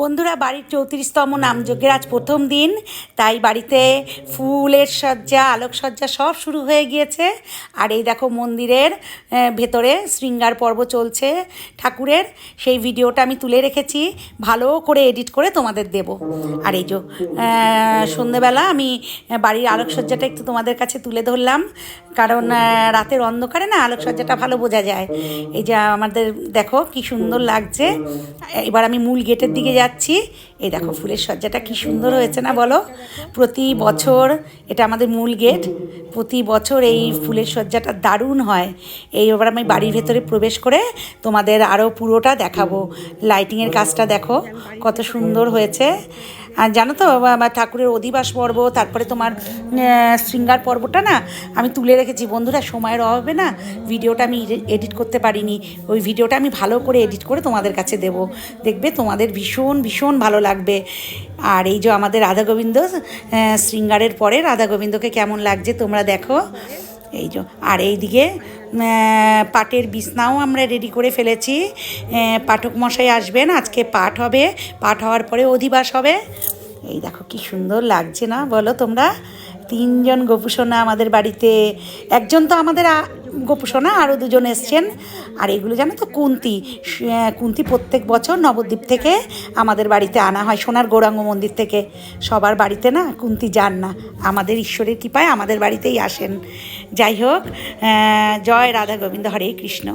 বন্ধুরা, বাড়ির চৌত্রিশতম নামযজ্ঞের আজ প্রথম দিন। তাই বাড়িতে ফুলের সজ্জা, আলোকসজ্জা সব শুরু হয়ে গিয়েছে। আর এই দেখো মন্দিরের ভেতরে শৃঙ্গার পর্ব চলছে ঠাকুরের। সেই ভিডিওটা আমি তুলে রেখেছি। ভালো করে এডিট করে তোমাদের দেব। আর এই যে সন্ধেবেলা আমি বাড়ির আলোকসজ্জাটা একটু তোমাদের কাছে তুলে ধরলাম। কারণ রাতের অন্ধকারে না আলোকসজ্জাটা ভালো বোঝা যায়। এই যে আমাদের, দেখো কি সুন্দর লাগছে। এবার আমি মূল গেটের দিকে যাচ্ছি। এই দেখো ফুলের সজ্জাটা কি সুন্দর হয়েছে না বলো? প্রতি বছর এটা আমাদের মূল গেট প্রতি বছর এই ফুলের সজ্জাটা দারুণ হয়। এই এবার আমি বাড়ির ভেতরে প্রবেশ করে তোমাদের আরও পুরোটা দেখাবো। লাইটিংয়ের কাজটা দেখো কত সুন্দর হয়েছে। আর জানো তো ঠাকুরের অধিবাস পর্ব, তারপরে তোমার শৃঙ্গার পর্বটা না আমি তুলে রেখেছি। বন্ধুরা, সময়ের অভাবে না ভিডিওটা আমি এডিট করতে পারিনি। ওই ভিডিওটা আমি ভালো করে এডিট করে তোমাদের কাছে দেব। দেখবে তোমাদের ভীষণ ভীষণ ভালো লাগবে। আর এই যে আমাদের রাধা গোবিন্দ শৃঙ্গারের পরে রাধা গোবিন্দকে কেমন লাগছে তোমরা দেখো। এই যে, আর এইদিকে পাটের বিছনাও আমরা রেডি করে ফেলেছি। পাঠক মশাই আসবেন, আজকে পাঠ হবে। পাঠ হওয়ার পরে অধিবাস হবে। এই দেখো কি সুন্দর লাগছে না, বলো তোমরা? তিনজন গোপুসোনা আমাদের বাড়িতে, একজন তো আমাদের গোপুসোনা আরও দুজন এসছেন। আর এগুলো জানো তো, কুন্তি। কুন্তি প্রত্যেক বছর নবদ্বীপ থেকে আমাদের বাড়িতে আনা হয়, সোনার গৌরাঙ্গ মন্দির থেকে। সবার বাড়িতে না, কুন্তি যান না। আমাদের ঈশ্বরের কৃপায় আমাদের বাড়িতেই আসেন। যাই হোক জয় রাধা গোবিন্দ, হরে কৃষ্ণ।